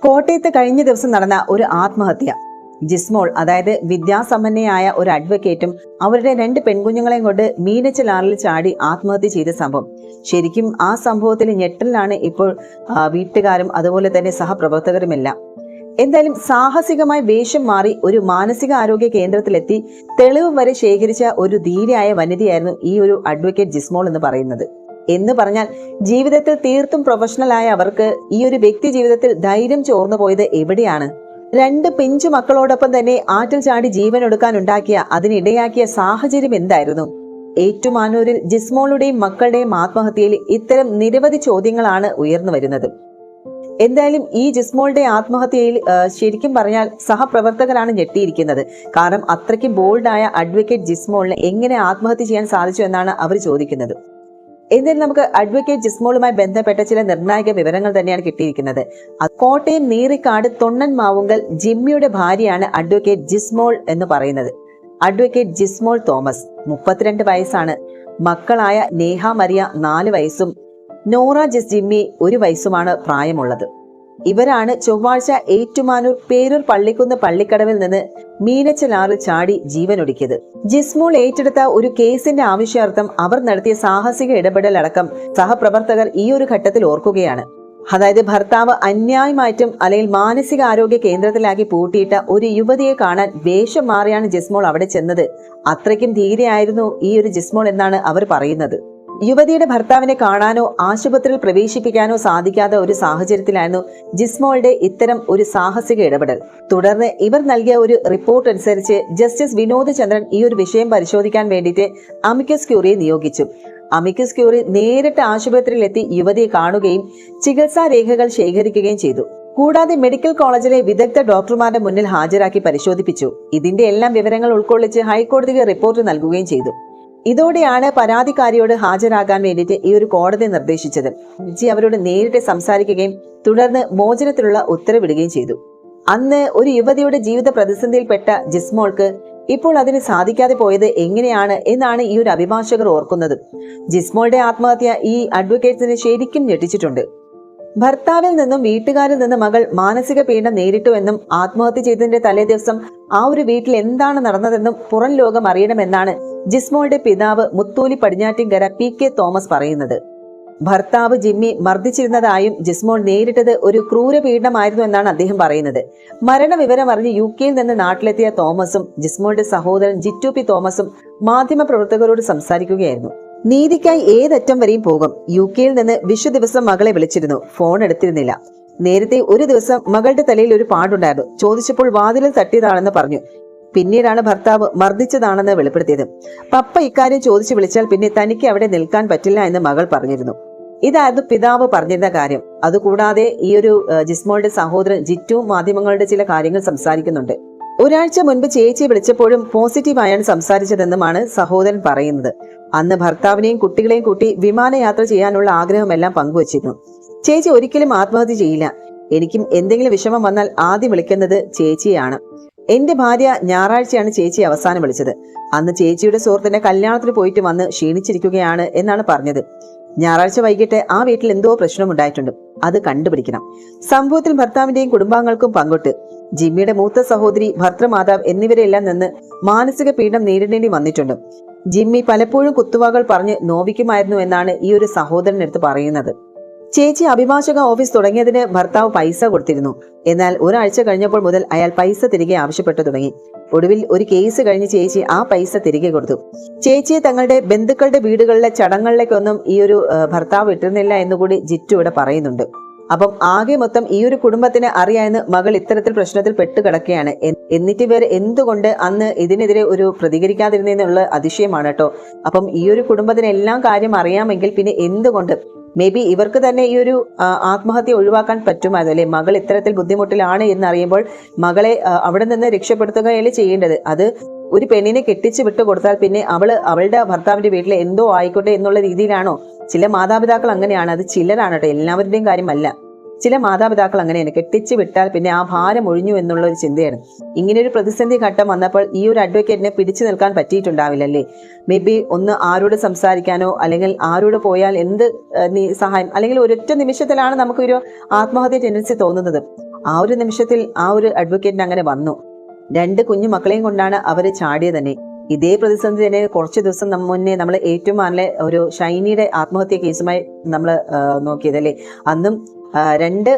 കോട്ടയത്ത് കഴിഞ്ഞ ദിവസം നടന്ന ഒരു ആത്മഹത്യ. ജിസ്മോൾ അതായത് വിദ്യാസമ്പന്നയായ ഒരു അഡ്വക്കേറ്റും അവരുടെ രണ്ട് പെൺകുഞ്ഞുങ്ങളെയും കൊണ്ട് മീനച്ചിലാറിൽ ചാടി ആത്മഹത്യ ചെയ്ത സംഭവം. ശരിക്കും ആ സംഭവത്തിൽ ഞെട്ടലിലാണ് ഇപ്പോൾ വീട്ടുകാരും അതുപോലെ തന്നെ സഹപ്രവർത്തകരുമെല്ലാം. എന്തായാലും സാഹസികമായി വേഷം മാറി ഒരു മാനസിക ആരോഗ്യ കേന്ദ്രത്തിലെത്തി തെളിവ് വരെ ശേഖരിച്ച ഒരു ധീരയായ വനിതയായിരുന്നു ഈ ഒരു അഡ്വക്കേറ്റ് ജിസ്മോൾ എന്ന് പറയുന്നത്. എന്ന് പറഞ്ഞാൽ ജീവിതത്തിൽ തീർത്തും പ്രൊഫഷണൽ ആയ അവർക്ക് ഈ ഒരു വ്യക്തി ജീവിതത്തിൽ ധൈര്യം ചോർന്നു പോയത് എവിടെയാണ്? രണ്ട് പിഞ്ചു മക്കളോടൊപ്പം തന്നെ ആറ്റിൽ ചാടി ജീവൻ എടുക്കാൻ ഉണ്ടാക്കിയ അതിനിടയാക്കിയ സാഹചര്യം എന്തായിരുന്നു? ഏറ്റുമാനൂരിൽ ജിസ്മോളുടെയും മക്കളുടെയും ആത്മഹത്യയിൽ ഇത്തരം നിരവധി ചോദ്യങ്ങളാണ് ഉയർന്നു വരുന്നത്. എന്തായാലും ഈ ജിസ്മോളുടെ ആത്മഹത്യയിൽ ശരിക്കും പറഞ്ഞാൽ സഹപ്രവർത്തകരാണ് ഞെട്ടിയിരിക്കുന്നത്. കാരണം അത്രയ്ക്ക് ബോൾഡായ അഡ്വക്കേറ്റ് ജിസ്മോളിനെ എങ്ങനെ ആത്മഹത്യ ചെയ്യാൻ സാധിച്ചു എന്നാണ് അവർ ചോദിക്കുന്നത്. എന്തായാലും നമുക്ക് അഡ്വക്കേറ്റ് ജിസ്മോളുമായി ബന്ധപ്പെട്ട ചില നിർണായക വിവരങ്ങൾ തന്നെയാണ് കിട്ടിയിരിക്കുന്നത്. കോട്ടയം നീറിക്കാട് തൊണ്ണൻ മാവുങ്കൽ ജിമ്മിയുടെ ഭാര്യയാണ് അഡ്വക്കേറ്റ് ജിസ്മോൾ എന്ന് പറയുന്നത്. അഡ്വക്കേറ്റ് ജിസ്മോൾ തോമസ് മുപ്പത്തിരണ്ട് വയസ്സാണ്. മക്കളായ നേഹ മരിയ നാല് വയസ്സും നോറ ജിസ് ജിമ്മി ഒരു വയസ്സുമാണ് പ്രായമുള്ളത്. ഇവരാണ് ചൊവ്വാഴ്ച ഏറ്റുമാനൂർ പേരൂർ പള്ളിക്കുന്ന് പള്ളിക്കടവിൽ നിന്ന് മീനച്ചലാറിൽ ചാടി ജീവനൊടുക്കിയത്. ജിസ്മോൾ ഏറ്റെടുത്ത ഒരു കേസിന്റെ ആവശ്യാർത്ഥം അവർ നടത്തിയ സാഹസിക ഇടപെടൽ അടക്കം സഹപ്രവർത്തകർ ഈ ഒരു ഘട്ടത്തിൽ ഓർക്കുകയാണ്. അതായത് ഭർത്താവ് അന്യായമായിട്ടും അല്ലെങ്കിൽ മാനസികാരോഗ്യ കേന്ദ്രത്തിലാക്കി പൂട്ടിയിട്ട ഒരു യുവതിയെ കാണാൻ വേഷം മാറിയാണ് ജിസ്മോൾ അവിടെ ചെന്നത്. അത്രയ്ക്കും ധീരയായിരുന്നു ഈ ഒരു ജിസ്മോൾ എന്നാണ് അവർ പറയുന്നത്. യുവതിയുടെ ഭർത്താവിനെ കാണാനോ ആശുപത്രിയിൽ പ്രവേശിപ്പിക്കാനോ സാധിക്കാത്ത ഒരു സാഹചര്യത്തിലായിരുന്നു ജിസ്മോളുടെ ഇത്തരം ഒരു സാഹസിക ഇടപെടൽ. തുടർന്ന് ഇവർ നൽകിയ ഒരു റിപ്പോർട്ട് അനുസരിച്ച് ജസ്റ്റിസ് വിനോദ് ചന്ദ്രൻ ഈ ഒരു വിഷയം പരിശോധിക്കാൻ വേണ്ടിയിട്ട് അമിക്കസ് ക്യൂറിയെ നിയോഗിച്ചു. അമിക്കസ് ക്യൂറി നേരിട്ട് ആശുപത്രിയിലെത്തി യുവതിയെ കാണുകയും ചികിത്സാ രേഖകൾ ശേഖരിക്കുകയും ചെയ്തു. കൂടാതെ മെഡിക്കൽ കോളേജിലെ വിദഗ്ധ ഡോക്ടർമാരുടെ മുന്നിൽ ഹാജരാക്കി പരിശോധിപ്പിച്ചു. ഇതിന്റെ എല്ലാം വിവരങ്ങൾ ഉൾക്കൊള്ളിച്ച് ഹൈക്കോടതിക്ക് റിപ്പോർട്ട് നൽകുകയും ചെയ്തു. ഇതോടെയാണ് പരാതിക്കാരിയോട് ഹാജരാകാൻ വേണ്ടിയിട്ട് ഈ ഒരു കോടതി നിർദ്ദേശിച്ചത്. വിജി അവരോട് നേരിട്ട് സംസാരിക്കുകയും തുടർന്ന് മോചനത്തിലുള്ള ഉത്തരവിടുകയും ചെയ്തു. അന്ന് ഒരു യുവതിയുടെ ജീവിത പ്രതിസന്ധിയിൽപ്പെട്ട ജിസ്മോൾക്ക് ഇപ്പോൾ അതിന് സാധിക്കാതെ പോയത് എങ്ങനെയാണ് എന്നാണ് ഈ ഒരു അഭിഭാഷകർ ഓർക്കുന്നത്. ജിസ്മോളുടെ ആത്മഹത്യ ഈ അഡ്വക്കേറ്റ്സിനെ ശരിക്കും ഞെട്ടിച്ചിട്ടുണ്ട്. ഭർത്താവിൽ നിന്നും വീട്ടുകാരിൽ നിന്നും മകൾ മാനസിക പീഡനം നേരിട്ടു എന്നും ആത്മഹത്യ ചെയ്തതിന്റെ തലേ ദിവസം ആ ഒരു വീട്ടിൽ എന്താണ് നടന്നതെന്നും പുറം ലോകം അറിയണമെന്നാണ് ജിസ്മോളുടെ പിതാവ് മുത്തൂലി പടിഞ്ഞാറ്റിങ്കര പി കെ തോമസ് പറയുന്നത്. ഭർത്താവ് ജിമ്മി മർദ്ദിച്ചിരുന്നതായും ജിസ്മോൾ നേരിട്ടത് ഒരു ക്രൂരപീഡനമായിരുന്നു എന്നാണ് അദ്ദേഹം പറയുന്നത്. മരണവിവരം അറിഞ്ഞ് യു കെയിൽ നിന്ന് നാട്ടിലെത്തിയ തോമസും ജിസ്മോളുടെ സഹോദരൻ ജിറ്റു പി തോമസും മാധ്യമ പ്രവർത്തകരോട് സംസാരിക്കുകയായിരുന്നു. നീതിക്കായി ഏതറ്റം വരെയും പോകും. യു കെയിൽ നിന്ന് വിഷു ദിവസം മകളെ വിളിച്ചിരുന്നു. ഫോൺ എടുത്തിരുന്നില്ല. നേരത്തെ ഒരു ദിവസം മകളുടെ തലയിൽ ഒരു പാടുണ്ടായിരുന്നു. ചോദിച്ചപ്പോൾ വാതിലിൽ തട്ടിയതാണെന്ന് പറഞ്ഞു. പിന്നീടാണ് ഭർത്താവ് മർദ്ദിച്ചതാണെന്ന് വെളിപ്പെടുത്തിയത്. പപ്പ ഇക്കാര്യം ചോദിച്ചു വിളിച്ചാൽ പിന്നെ തനിക്ക് അവിടെ നിൽക്കാൻ പറ്റില്ല എന്ന് മകൾ പറഞ്ഞിരുന്നു. ഇതായിരുന്നു പിതാവ് പറഞ്ഞിരുന്ന കാര്യം. അതുകൂടാതെ ഈ ഒരു ജിസ്മോളുടെ സഹോദരൻ ജിറ്റു മാധ്യമങ്ങളുടെ ചില കാര്യങ്ങൾ സംസാരിക്കുന്നുണ്ട്. ഒരാഴ്ച മുൻപ് ചേച്ചിയെ വിളിച്ചപ്പോഴും പോസിറ്റീവായാണ് സംസാരിച്ചതെന്നുമാണ് സഹോദരൻ പറയുന്നത്. അന്ന് ഭർത്താവിനെയും കുട്ടികളെയും കൂട്ടി വിമാനയാത്ര ചെയ്യാനുള്ള ആഗ്രഹമെല്ലാം പങ്കുവച്ചിരുന്നു. ചേച്ചി ഒരിക്കലും ആത്മഹത്യ ചെയ്യില്ല. എനിക്കും എന്തെങ്കിലും വിഷമം വന്നാൽ ആദ്യം വിളിക്കുന്നത് ചേച്ചിയാണ്. എന്റെ ഭാര്യ ഞായറാഴ്ചയാണ് ചേച്ചി അവസാനം വിളിച്ചത്. അന്ന് ചേച്ചിയുടെ സുഹൃത്തിന്റെ കല്യാണത്തിന് പോയിട്ട് വന്ന് ക്ഷീണിച്ചിരിക്കുകയാണ് എന്നാണ് പറഞ്ഞത്. ഞായറാഴ്ച വൈകിട്ട് ആ വീട്ടിൽ എന്തോ പ്രശ്നമുണ്ടായിട്ടുണ്ട് അത് കണ്ടുപിടിക്കണം. സംഭവത്തിൽ ഭർത്താവിന്റെയും കുടുംബാംഗങ്ങൾക്കും പങ്കൊട്ട്. ജിമ്മിയുടെ മൂത്ത സഹോദരി ഭർത്തൃമാതാവ് എന്നിവരെല്ലാം നിന്ന് മാനസിക പീഡനം നേരിടേണ്ടി വന്നിട്ടുണ്ട്. ജിമ്മി പലപ്പോഴും കുത്തുവാകൾ പറഞ്ഞ് നോവിക്കുമായിരുന്നു എന്നാണ് ഈ ഒരു സഹോദരനെടുത്ത് പറയുന്നത്. ചേച്ചി അഭിഭാഷക ഓഫീസ് തുടങ്ങിയതിന് ഭർത്താവ് പൈസ കൊടുത്തിരുന്നു. എന്നാൽ ഒരാഴ്ച കഴിഞ്ഞപ്പോൾ മുതൽ അയാൾ പൈസ തിരികെ ആവശ്യപ്പെട്ടു തുടങ്ങി. ഒടുവിൽ ഒരു കേസ് കഴിഞ്ഞ് ചേച്ചി ആ പൈസ തിരികെ കൊടുത്തു. ചേച്ചിയെ തങ്ങളുടെ ബന്ധുക്കളുടെ വീടുകളിലെ ചടങ്ങുകളിലേക്കൊന്നും ഈ ഒരു ഭർത്താവ് ഇട്ടിരുന്നില്ല എന്നുകൂടി ജിറ്റു ഇവിടെ പറയുന്നുണ്ട്. അപ്പം ആകെ മൊത്തം ഈ ഒരു കുടുംബത്തിന് അറിയാമെന്ന് മകൾ ഇത്തരത്തിൽ പ്രശ്നത്തിൽ പെട്ടുകിടക്കുകയാണ് എന്നിട്ട് ഇവർ എന്തുകൊണ്ട് അന്ന് ഇതിനെതിരെ ഒരു പ്രതികരിക്കാതിരുന്നെന്നുള്ള അതിശയമാണ് കേട്ടോ. അപ്പം ഈ ഒരു കുടുംബത്തിന് എല്ലാം കാര്യം അറിയാമെങ്കിൽ പിന്നെ എന്തുകൊണ്ട് മേ ബി ഇവർക്ക് തന്നെ ഈ ഒരു ആത്മഹത്യ ഒഴിവാക്കാൻ പറ്റുമായിരുന്നു അല്ലെ മകൾ ഇത്തരത്തിൽ ബുദ്ധിമുട്ടിലാണ് എന്ന് അറിയുമ്പോൾ മകളെ അവിടെ നിന്ന് രക്ഷപ്പെടുത്തുകയല്ലേ ചെയ്യേണ്ടത്. അത് ഒരു പെണ്ണിനെ കെട്ടിച്ച് വിട്ടു കൊടുത്താൽ പിന്നെ അവൾ അവളുടെ ഭർത്താവിന്റെ വീട്ടിൽ എന്തോ ആയിക്കോട്ടെ എന്നുള്ള രീതിയിലാണോ? ചില മാതാപിതാക്കൾ അങ്ങനെയാണ്. അത് ചിലരാണ് കേട്ടോ. എല്ലാവരുടെയും കാര്യമല്ല. ചില മാതാപിതാക്കൾ അങ്ങനെയാണ്. കെട്ടിച്ച് വിട്ടാൽ പിന്നെ ആ ഭാരം ഒഴിഞ്ഞു എന്നുള്ള ഒരു ചിന്തയാണ്. ഇങ്ങനെ ഒരു പ്രതിസന്ധി ഘട്ടം വന്നപ്പോൾ ഈ ഒരു അഡ്വക്കേറ്റിനെ പിടിച്ചു നിൽക്കാൻ പറ്റിയിട്ടുണ്ടാവില്ലല്ലേ? മേ ബി ഒന്ന് ആരോട് സംസാരിക്കാനോ അല്ലെങ്കിൽ ആരോട് പോയാൽ എന്ത് സഹായം? അല്ലെങ്കിൽ ഒരൊറ്റ നിമിഷത്തിലാണ് നമുക്കൊരു ആത്മഹത്യ ടെൻഡൻസി തോന്നുന്നത്. ആ ഒരു നിമിഷത്തിൽ ആ ഒരു അഡ്വക്കേറ്റിന് അങ്ങനെ വന്നു. രണ്ട് കുഞ്ഞു മക്കളെയും കൊണ്ടാണ് അവർ ചാടിയത് തന്നെ. ഇതേ പ്രതിസന്ധി തന്നെ കുറച്ച് ദിവസം മുന്നേ നമ്മൾ ഏറ്റവും നല്ല ഒരു ഷൈനിയുടെ ആത്മഹത്യ കേസുമായി നമ്മൾ നോക്കിയതല്ലേ അന്നും രണ്ട്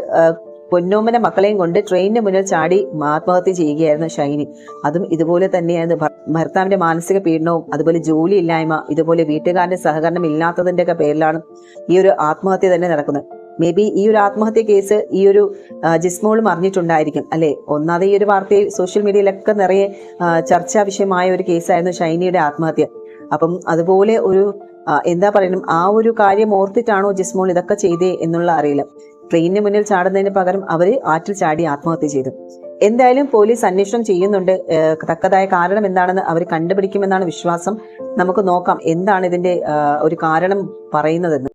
പൊന്നോമന മക്കളെയും കൊണ്ട് ട്രെയിനിന് മുന്നിൽ ചാടി ആത്മഹത്യ ചെയ്യുകയായിരുന്നു ഷൈനി. അതും ഇതുപോലെ തന്നെയായിരുന്നു. ഭർത്താവിന്റെ മാനസിക പീഡനവും അതുപോലെ ജോലി ഇല്ലായ്മ ഇതുപോലെ വീട്ടുകാരന്റെ സഹകരണം ഇല്ലാത്തതിന്റെ ഒക്കെ പേരിലാണ് ഈ ഒരു ആത്മഹത്യ തന്നെ നടക്കുന്നത്. മേ ബി ഈ ഒരു ആത്മഹത്യ കേസ് ഈ ഒരു ജിസ്മോളും അറിഞ്ഞിട്ടുണ്ടായിരിക്കും അല്ലെ? ഒന്നാമത് ഈ ഒരു വാർത്തയിൽ സോഷ്യൽ മീഡിയയിലൊക്കെ നിറയെ ചർച്ചാ വിഷയമായ ഒരു കേസായിരുന്നു ഷൈനിയുടെ ആത്മഹത്യ. അപ്പം അതുപോലെ ഒരു എന്താ പറയണം ആ ഒരു കാര്യം ഓർത്തിട്ടാണോ ജിസ്മോൾ ഇതൊക്കെ ചെയ്തേ എന്നുള്ള അറിയില്ല. ട്രെയിനിന് മുന്നിൽ ചാടുന്നതിന് പകരം അവർ ആറ്റിൽ ചാടി ആത്മഹത്യ ചെയ്തു. എന്തായാലും പോലീസ് അന്വേഷണം ചെയ്യുന്നുണ്ട് തക്കതായ കാരണം എന്താണെന്ന് അവർ കണ്ടുപിടിക്കുമെന്നാണ് വിശ്വാസം. നമുക്ക് നോക്കാം എന്താണ് ഇതിന്റെ ഒരു കാരണം പറയുന്നതെന്ന്.